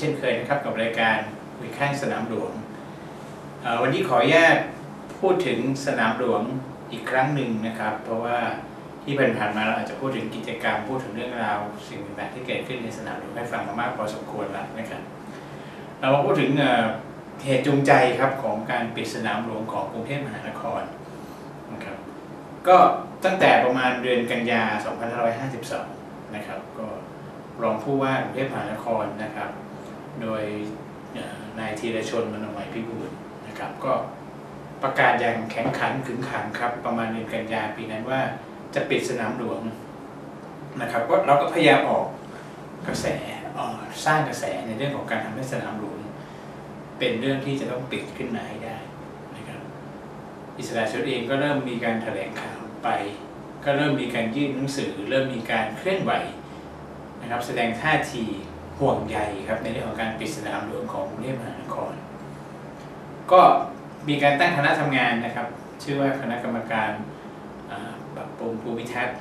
เช่นเคยนะครับกับรายการคุยข้างสนามหลวง วันนี้ขออนุญาตพูดถึงสนามหลวงอีกครั้งหนึ่งนะครับ เพราะว่าที่ผ่านมาเราอาจจะพูดถึงกิจกรรมพูดถึงเรื่องราว สิ่งต่างๆที่เกิดขึ้นในสนามหลวงให้ฟังมามากพอสมควรแล้วนะครับเรามาพูดถึงเอ่อเหตุจูงใจครับของการปิดสนามหลวงของกรุงเทพมหานครนะครับก็ตั้งแต่ประมาณเดือนกันยา 2552 นะครับ ก็รองผู้ว่ากรุงเทพมหานครนะครับ โดยนายธีรชนมโนมัยพิบูลนะครับ ก็ประกาศอย่างแข็งขันขึงขังครับ ประมาณเดือนกันยาปีนั้นว่าจะปิดสนามหลวงนะครับก็เราก็พยายามออกกระแสสร้างกระแสในเรื่องของการทำให้สนามหลวงเป็นเรื่องที่จะต้องปิดขึ้นมาให้ได้นะครับอิสระชนเองก็เริ่มมีการแถลงข่าวไป ก็เริ่มมีการยื่นหนังสือ เริ่มมีการเคลื่อนไหวนะครับ แสดงท่าที ห่วงใยครับในเรื่องของการปิดสนามหลวงของกรุงเทพมหานคร ก็มีการตั้งคณะทำงานนะครับ ชื่อว่าคณะกรรมการปรับปรุงภูมิทัศน์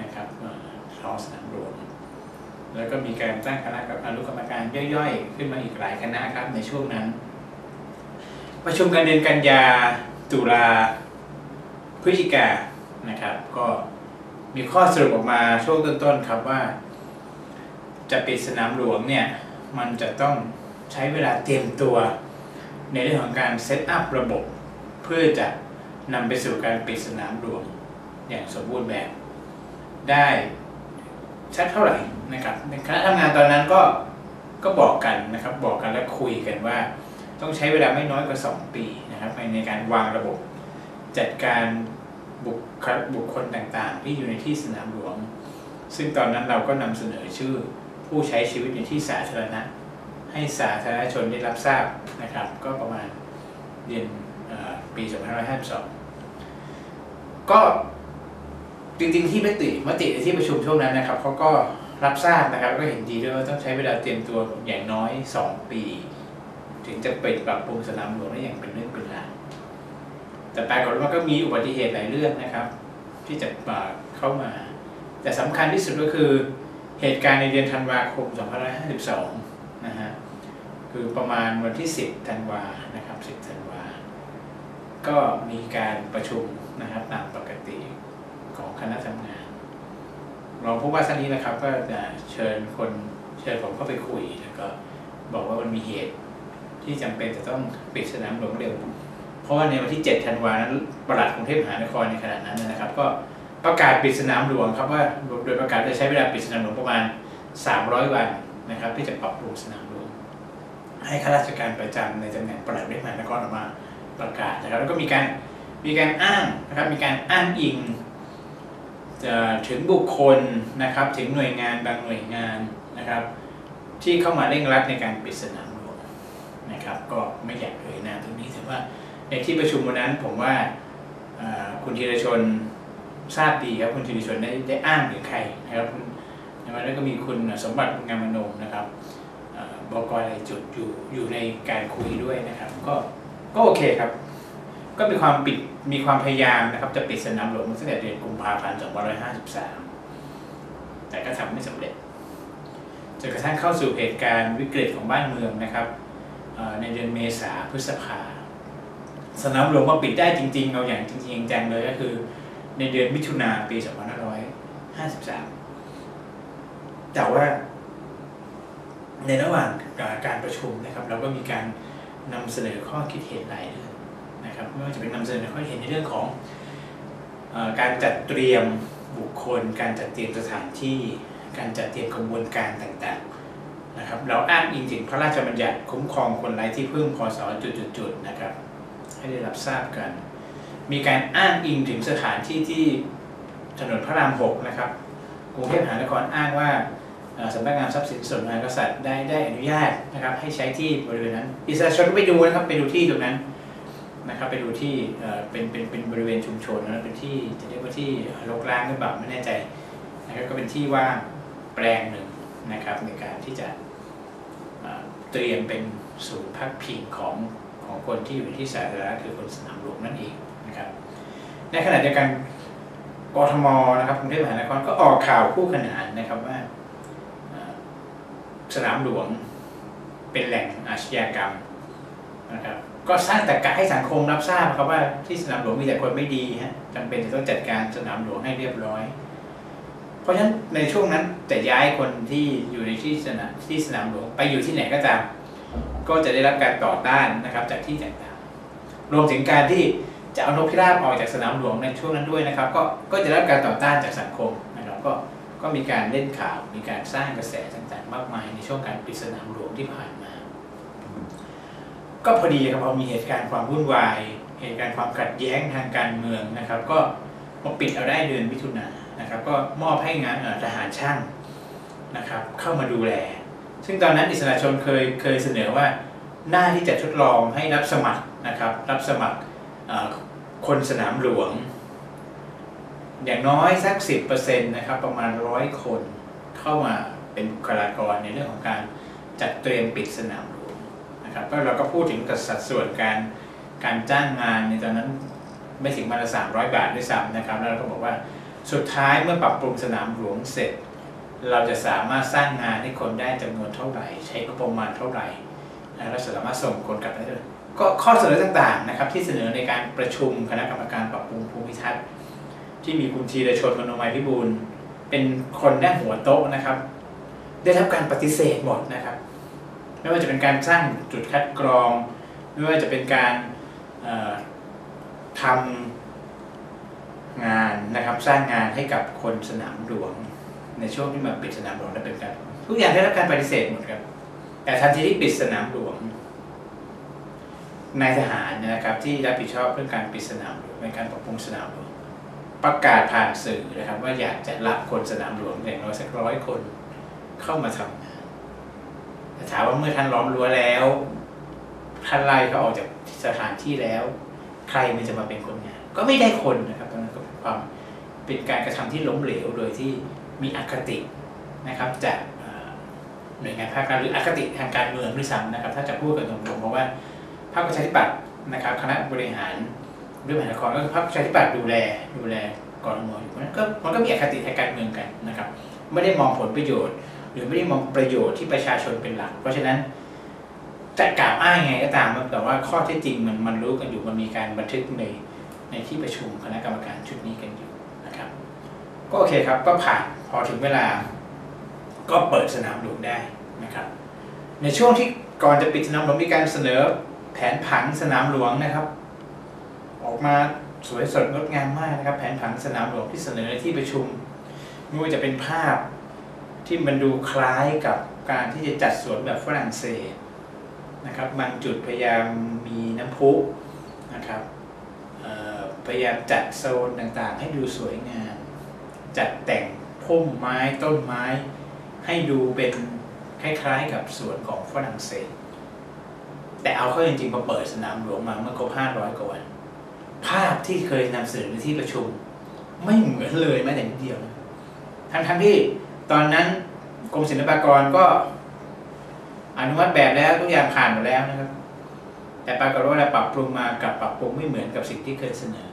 นะครับอ่าท้องสนามหลวงแล้วก็มีการตั้งคณะอนุกรรมการย่อยๆ ขึ้นมาอีกหลายคณะครับในช่วงนั้น ประชุมกันเดือนกันยาตุลาพฤศจิกานะครับ ก็มีข้อสรุปออกมาช่วงต้นๆครับว่า จะปิดสนามหลวงเนี่ยมันจะต้องใช้เวลาเตรียมตัว ในเรื่องของการเซตอัพระบบ เพื่อจะนำไปสู่การปิดสนามหลวงอย่างสมบูรณ์แบบ ได้สักเท่าไหร่นะครับคณะทำงานตอนนั้นก็ก็บอกกันนะครับบอกกันและคุยกันว่า ต้องใช้เวลาไม่น้อยกว่า 2 ปีนะครับในการวางระบบ จัดการบุคบุคคลต่างๆ ที่อยู่ในที่สนามหลวง ซึ่งตอนนั้นเราก็นำเสนอชื่อ ผู้ใช้ชีวิตในที่สาธารณะ ให้สาธารณชนได้รับทราบนะครับ ก็ประมาณเดือนปี 2552 ก็จริงๆที่มติมติในที่ประชุมช่วงนั้นนะครับเขาก็รับทราบนะครับก็เห็นดีด้วยว่าต้องใช้เวลาเตรียมตัวอย่างน้อย 2 ปี ถึงจะปิดปรับปรุงสนามหลวงได้อย่างเป็นเรื่องเป็นราวแต่ปรากฏว่าก็มีอุบัติเหตุหลายเรื่องนะครับ ที่จะมาเข้ามา แต่สำคัญที่สุดก็คือ เหตุการณ์ในเดือนธันวาคม 2552 นะฮะ คือประมาณวันที่ 10 ธันวา นะครับ 10 ธันวา ก็มีการประชุมนะครับตามปกติของคณะทำงาน รองผู้ว่าท่านนี้นะครับ ก็จะเชิญคนเชิญผมเข้าไปคุย แล้วก็บอกว่ามันมีเหตุที่จำเป็นจะต้องปิดสนามหลวงเร็ว เพราะว่าในวันที่ 7 ธันวานั้นประหลัดกรุงเทพมหานครในขณะนั้นนะครับ ก็ ประกาศปิดสนามหลวงครับว่าโดยประกาศจะใช้เวลาปิดสนามหลวงประมาณ 300 วันนะครับที่จะปรับปรุงสนามหลวงให้ข้าราชการประจำในตำแหน่งปลัดกรุงเทพมหานครออกมาประกาศนะครับแล้วก็มีการมีการอ้างนะครับมีการอ้างอิงจะถึงบุคคลนะครับถึงหน่วยงานบางหน่วยงานนะครับ ที่เข้ามาเร่งรัดในการปิดสนามหลวงนะครับ ก็ไม่อยากเอ่ยนามตรงนี้แต่ว่าในที่ประชุมวันนั้นผมว่าคุณธีรชน ทราบดีครับคุณธีรชนได้ได้อ้างถึงใครนะครับคุณแล้วก็มีคุณสมบัติงามมนงนะครับเอ่อบกอะไรจุดอยู่อยู่ในการคุยด้วยนะครับ ก็ก็โอเคครับ ก็มีความปิดมีความพยายามนะครับ จะปิดสนามหลวงตั้งแต่เดือนกุมภาพันธ์2553 แต่ก็ทำไม่สำเร็จจนกระทั่งเข้าสู่เหตุการณ์วิกฤตของบ้านเมืองนะครับในเดือนเมษาพฤษภาสนามหลวงมาปิดได้จริงๆ เอาอย่างจริงๆจังเลยก็คือ ในเดือนมิถุนาปี 2553 แต่ว่าในระหว่างการประชุมนะครับ เราก็มีการนำเสนอข้อคิดเห็นหลายเรื่องนะครับไม่ว่าจะเป็นนำเสนอข้อคิดเห็นในเรื่องของอการจัดเตรียมบุคคล การจัดเตรียมสถานที่ การจัดเตรียมกระบวนการต่างๆนะครับ เราอ้างอิงถึงพระราชบัญญัติคุ้มครองคนไร้ที่พึ่งพศจุดๆนะครับ ให้ได้รับทราบกัน มีการอ้างอิงถึงสถานที่ที่ถนนพระรามหกนะครับกรุงเทพมหานครอ้างว่าสำนักงานทรัพย์สินส่วนพระมหากษัตริย์ได้ได้อนุญาตนะครับ ให้ใช้ที่บริเวณนั้นอิสระชนไปดูนะครับไปดูที่ตรงนั้นนะครับไปดูที่เป็นเป็นเป็นบริเวณชุมชนนะเป็นที่จะเรียกว่าที่รกร้างหรือเปล่าไม่แน่ใจนะครับก็เป็นที่ว่างแปลงหนึ่งนะครับในการที่จะเตรียมเป็นศูนย์พักพิงของของคนที่อยู่ที่สาธารณะคือคนสนามหลวงนั่นเอง ในขณะเดียวกันกทมนะครับกรุงเทพมหานครก็ออกข่าวคู่ขนานนะครับว่าสนามหลวงเป็นแหล่งอาชญากรรมนะครับก็สร้างตรรกะให้สังคมรับทราบครับว่าที่สนามหลวงมีแต่คนไม่ดีฮะจำเป็นจะต้องจัดการสนามหลวงให้เรียบร้อย เพราะฉะนั้นในช่วงนั้นจะย้ายคนที่อยู่ในที่สนามที่สนามหลวงไปอยู่ที่ไหนก็ตาม ก็จะได้รับการต่อต้านนะครับจากที่ต่างๆรวมถึงการที่ จะเอานกพิราบออกจากสนามหลวงในช่วงนั้นด้วยนะครับ ก็ก็จะได้รับการต่อต้านจากสังคมนะครับก็ก็มีการเล่นข่าว มีการสร้างกระแสต่างๆ มากมายในช่วงการปิดสนามหลวงที่ผ่านมา ก็พอดีครับพอมีเหตุการณ์ความวุ่นวาย เหตุการณ์ความขัดแย้งทางการเมืองนะครับ ก็มาปิดเอาได้เดือนมิถุนายนนะครับ ก็มอบให้งานทหารช่างนะครับ เข้ามาดูแล ซึ่งตอนนั้นอิสระชนเคยเคยเสนอว่าหน้าที่จะทดลองให้รับสมัครนะครับ รับสมัคร คนสนามหลวง อย่างน้อยสัก 10%นะครับประมาณร้อยคนเข้ามาเป็นบุคลากรในเรื่องของการจัดเตรียมปิดสนามหลวงนะครับก็เราก็พูดถึงกับสัดส่วนการการจ้างงานในตอนนั้นไม่ถึงวันละ300บาทด้วยซ้ำนะครับแล้วเราก็บอกว่าสุดท้ายเมื่อปรับปรุงสนามหลวงเสร็จ เราจะสามารถสร้างงานให้คนได้จำนวนเท่าไหร่ ใช้งบประมาณเท่าไหร่นะและสามารถส่งคนกลับได้เลย ก็ข้อเสนอต่างๆนะครับที่เสนอในการประชุมคณะกรรมการปรับปรุงภูมิทัศน์ ที่มีคุณธีรชนมโนมัยพิบูลเป็นคนแน่หัวโต๊ะนะครับ ได้รับการปฏิเสธหมดนะครับ ไม่ว่าจะเป็นการสร้างจุดคัดกรอง ไม่ว่าจะเป็นการทำงานนะครับสร้างงานให้กับคนสนามหลวง ในช่วงที่มาปิดสนามหลวงและเป็นการทุกอย่างได้รับการปฏิเสธหมดครับแต่ทันทีที่ปิดสนามหลวง นายทหารนะครับที่รับผิดชอบเรื่องการปิดสนามหลวงในการปรับปรุงสนามหลวงประกาศผ่านสื่อนะครับ ว่าอยากจะรับคนสนามหลวงอย่างน้อยสักร้อยคนเข้ามาทำงานแต่ถามว่าเมื่อท่านล้อมรั้วแล้วท่านไล่เขาออกจากสถานที่แล้ว ใครมันจะมาเป็นคนงาน ก็ไม่ได้คนนะครับตอนนั้นก็เป็นความเป็นการกระทำที่ล้มเหลวโดยที่มีอคตินะครับจากหน่วยงานภาครัฐหรืออคติทางการเมืองด้วยซ้ำนะครับ ถ้าจะพูดกันตรงๆเพราะว่า พรรคประชาธิปัตย์นะครับคณะบริหารด้วยมหานครก็คือพรรคประชาธิปัตย์ดูแลดูแลกรมอยู่นันก็มันก็มีอคติทางการเมืองกันนะครับ ไม่ได้มองผลประโยชน์ หรือไม่ได้มองประโยชน์ที่ประชาชนเป็นหลัก เพราะฉะนั้นจะกล่าวอ้างยังไงก็ตามแต่ว่าข้อเท็จจริงมันมันรู้กันอยู่มันมีการบันทึกในในที่ประชุมคณะกรรมการชุดนี้กันอยู่นะครับ ก็โอเคครับก็ผ่านพอถึงเวลา ก็เปิดสนามหลวงได้นะครับ ในช่วงที่ก่อนจะปิดสนามหลวงมีการเสนอ แผนผังสนามหลวงนะครับ ออกมาสวยสดงดงามมากนะครับ แผนผังสนามหลวงที่เสนอในที่ประชุมไม่ว่าจะเป็นภาพที่มันดูคล้ายกับการที่จะจัดสวนแบบฝรั่งเศสนะครับบางจุดพยายามมีน้ำพุนะครับพยายามจัดโซนต่างๆ ให้ดูสวยงาม จัดแต่งพุ่มไม้ต้นไม้ ให้ดูเป็นคล้ายๆกับสวนของฝรั่งเศส แต่เอาเข้าจริงๆพอเปิดสนามหลวงมาเมื่อครบ500กว่าวันภาพที่เคยนำเสนอในที่ประชุม ไม่เหมือนเลยแม้แต่นิดเดียวทั้งทั้งๆที่ตอนนั้นกรมศิลปากรก็อนุมัติแบบแล้วทุกอย่างผ่านหมดแล้วนะครับ แต่ปรากฏว่าเราปรับปรุงมากับปรับปรุงไม่เหมือนกับสิ่งที่เคยเสนอ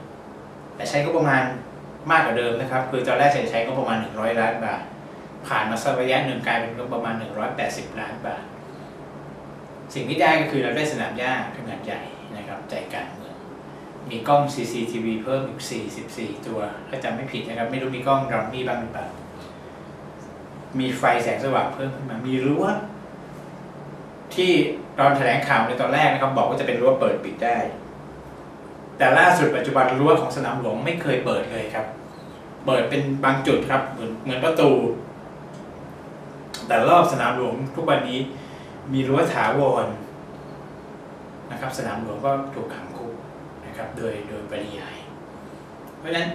แต่ใช้ก็ประมาณมากกว่าเดิมนะครับ คือตอนแรกจะใช้ก็ประมาณ 100 ล้านบาท ผ่านมาสักระยะหนึ่งกลายเป็นงบประมาณ 180 ล้านบาท สิ่งที่ได้ก็คือเราได้สนามหญ้าขนาดใหญ่นะครับใจกลางเมือง มีกล้อง CCTV เพิ่มอีก 44 ตัวถ้าจำไม่ผิดนะครับ ไม่รู้มีกล้องรัมมี่บ้างหรือเปล่า มีไฟแสงสว่างเพิ่มขึ้นมา มีรั้วที่ตอนแถลงข่าวในตอนแรกนะครับบอกว่าจะเป็นรั้วเปิดปิดได้ แต่ล่าสุดปัจจุบันรั้วของสนามหลวงไม่เคยเปิดเลยครับ เปิดเป็นบางจุดครับเหมือนเหมือนประตู แต่รอบสนามหลวงทุกวันนี้ มีรั้วถาวรนะครับ สนามหลวงก็ถูกขังคุกนะครับโดยโดยปริยาย เพราะฉะนั้น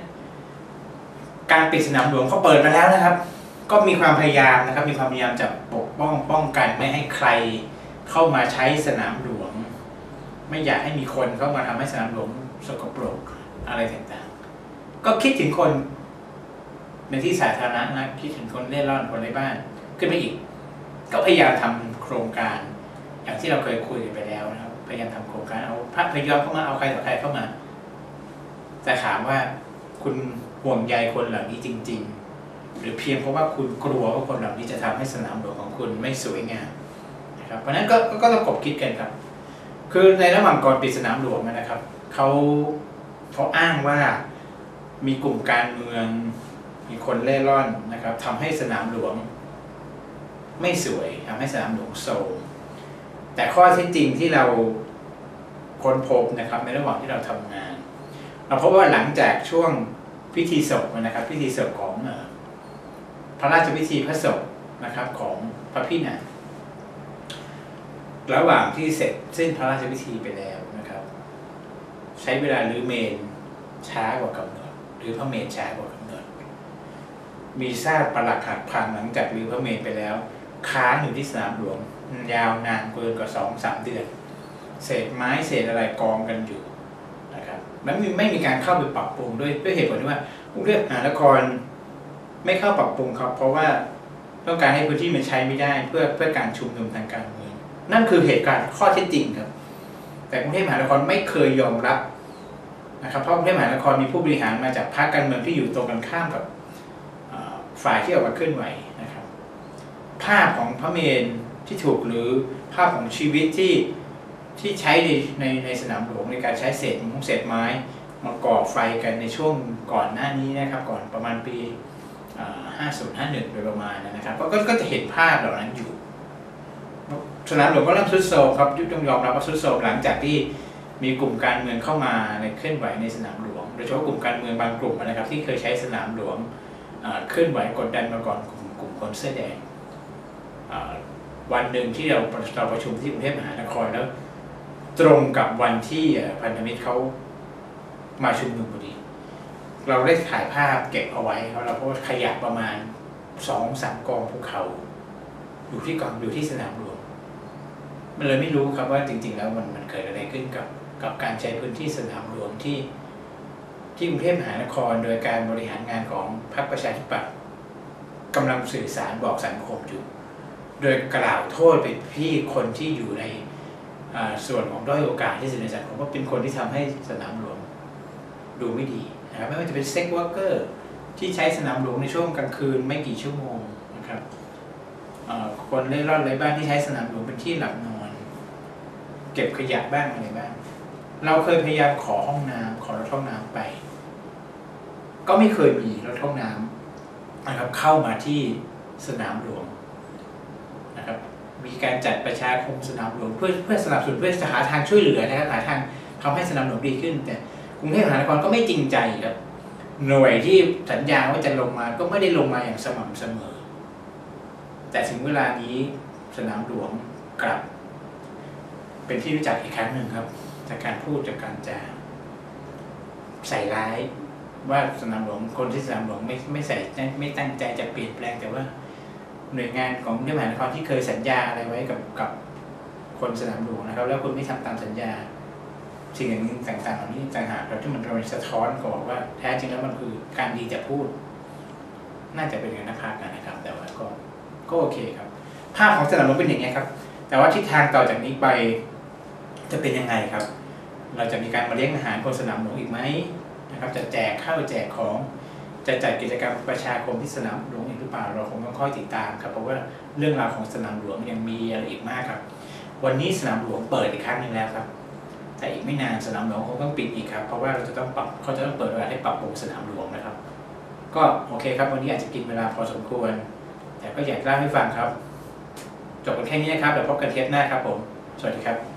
การปิดสนามหลวงเขาเปิดมาแล้วนะครับ ก็มีความพยายามนะครับ มีความพยายามจะปกป้องป้องกันไม่ให้ใครเข้ามาใช้สนามหลวง ไม่อยากให้มีคนเข้ามาทำให้สนามหลวงสกปรกอะไรต่างๆ ก็คิดถึงคนในที่สาธารณะนะคิดถึงคนเล่ร่อนคนไร้บ้าน ขึ้นไปอีก ก็พยายามทำโค รงการ อย่างที่เราเคยคุยกันไปแล้วนะครับพยายามทำโครงการเอาพระพยอมเข้ามาเอาใครต่อใครเข้ามาแต่ถามว่าคุณห่วงใยคนเหล่านี้จริง ๆ หรือเพียงเพราะว่าคุณกลัวว่าคนเหล่านี้จะทำให้สนามหลวงของคุณไม่สวยงามนะครับนะครับเพราะฉะนั้นก็ก็ต้องกบคิดกันครับ คือในระหว่างก่อนปิดสนามหลวงนะครับเขาเขาอ้างว่ามีกลุ่มการเมืองมีคนเล่ร่อนนะครับทำให้สนามหลวง ไม่สวยทำให้สนามหลวงโทรมแต่ข้อท็จจริงที่เราค้นพบนะครับในระหว่างที่เราทำงาน เราพบว่าหลังจากช่วงพิธีศพนะครับ พิธีศพของเอ่อพระราชพิธีพระศพนะครับของพระพี่นาระหว่างที่เสร็จสิ้นพระราชพิธีไปแล้วนะครับ ใช้เวลารื้อเมนช้ากว่ากำหนดหรือพระเมนช้ากว่ากำหนด มีซากปรักหักพังหลังจากรื้อพระเมนไปแล้ว ค้างอยู่ที่สนามหลวงยาวนานเกินกว่าสองสามเดือน เศษไม้เศษอะไรกองกันอยู่นะครับมันไม่ไม่มีการเข้าไปปรับปรุงด้วยด้วยเหตุผลที่ว่ากรุงเทพมหานครไม่เข้าปรับปรุงครับ เพราะว่าต้องการให้พื้นที่มันใช้ไม่ได้เพื่อเพื่อการชุมนุมทางการเมืองนั่นคือเหตุการณ์ข้อเท็จจริงครับ แต่กรุงเทพมหานครไม่เคยยอมรับนะครับเพราะกรุงเทพมหานครมีผู้บริหารมาจากพรรคการเมืองที่อยู่ตรงกันข้ามกับฝ่ายที่ออกมาเคลื่อนไหว ภาพของพระเมนที่ถูกหรือภาพของชีวิตที่ที่ใช้ในในในสนามหลวงในการใช้เศษมุงเศษไม้มาก่อไฟกันในช่วงก่อนหน้านี้นะครับก่อนประมาณปีห้าศูนย์ห้าหนึ่งโดยประมาณนะครับก็ก็ก็จะเห็นภาพเหล่านั้นอยู่สนามหลวงก็เริ่มทุดโทรมครับยุต้องยอมรับว่าทุดโทรมหลังจากที่มีกลุ่มการเมืองเข้ามาในเคลื่อนไหวในสนามหลวงโดยเฉพาะกลุ่มการเมืองบางกลุ่มนะครับที่เคยใช้สนามหลวงเคลื่อนไหวกดดันมาก่อนกลุ่มกลุ่มคนเสื้อแดง วันหนึ่งที่เราเราประชุมที่กรุงเทพมหานครแล้ว ตรงกับวันที่พันธมิตรเขามาชุมนุมพอดี เราได้ถ่ายภาพเก็บเอาไว้เราเพราะว่าขยะประมาณสองสามกองภูเขา อยู่ที่กองอยู่ที่สนามหลวงมันเลยไม่รู้ครับว่าจริง ๆ แล้วมันมันเกิดอะไรขึ้นกับกับการใช้พื้นที่สนามหลวงที่ ที่กรุงเทพมหานคร โดยการบริหารงานของพรรคประชาธิปัตย์กำลังสื่อสารบอกสังคมอยู่ โดยกล่าวโทษไปที่คนที่อยู่ในส่วนของด้อยโอกาสที่สุดในสังคมว่าเป็นคนที่ทำให้สนามหลวงดูไม่ดีนะครับไม่ว่าจะเป็นเซ็กวอร์เกอร์ที่ใช้สนามหลวงในช่วงกลางคืนไม่กี่ชั่วโมงนะครับคนเล่ร่อนไร้บ้านที่ใช้สนามหลวงเป็นที่หลับนอน เก็บขยะบ้างอะไรบ้าง เราเคยพยายามขอห้องน้ำขอรถห้องน้ำไป ก็ไม่เคยมีรถห้องน้ำนะครับเข้ามาที่สนามหลวง มีการจัดประชาคมสนามหลวงเพื่อเพื่อสนับสนุนเพื่อหาทางช่วยเหลือนะครับหาทางทำให้สนามหลวงดีขึ้น แต่กรุงเทพมหานครก็ไม่จริงใจครับหน่วยที่สัญญาว่าจะลงมาก็ไม่ได้ลงมาอย่างสม่ำเสมอ แต่ถึงเวลานี้สนามหลวงกลับ เป็นที่รู้จักอีกครั้งหนึ่งครับจากการพูดจากการจาใส่ร้ายว่าสนามหลวงคนที่สนามหลวงไม่ไม่ใส่ไม่ตั้งใจจะเปลี่ยนแปลงแต่ว่า หน่วยงานของกรุงเทพมหานครที่เคยสัญญาอะไรไว้กับกับคนสนามหลวงนะครับ แล้วคุณไม่ทำตามสัญญา สิ่งอย่างนี้ต่างๆเหล่านี้ต่างหากเราที่มันเป็นสะท้อนก็บอกว่าแท้จริงแล้วมันคือการดีจะพูด น่าจะเป็นอย่างนักพากย์กันนะครับ แต่ว่าก็ก็โอเคครับ ภาพของสนามหลวงเป็นอย่างนี้ครับ แต่ว่าทิศทางต่อจากนี้ไปจะเป็นยังไงครับ เราจะมีการมาเลี้ยงอาหารบนสนามหลวงอีกไหมนะครับ จะแจกข้าวแจกของ จะจัดกิจกรรมประชาคมที่สนามหลวงอีกหรือเปล่าเราคงต้องค่อยติดตามครับเพราะว่าเรื่องราวของสนามหลวงยังมีอะไรอีกมากครับ วันนี้สนามหลวงเปิดอีกครั้งหนึ่งแล้วครับ แต่อีกไม่นานสนามหลวงคงต้องปิดอีกครับเพราะว่าเราจะต้องปรับเขาจะต้องเปิดเวลาให้ปรับปรุงสนามหลวงนะครับ ก็โอเคครับ วันนี้อาจจะกินเวลาพอสมควร แต่ก็อยากเล่าให้ฟังครับจบกันแค่นี้นะครับเดี๋ยวพบกันเทปหน้าครับผม สวัสดีครับ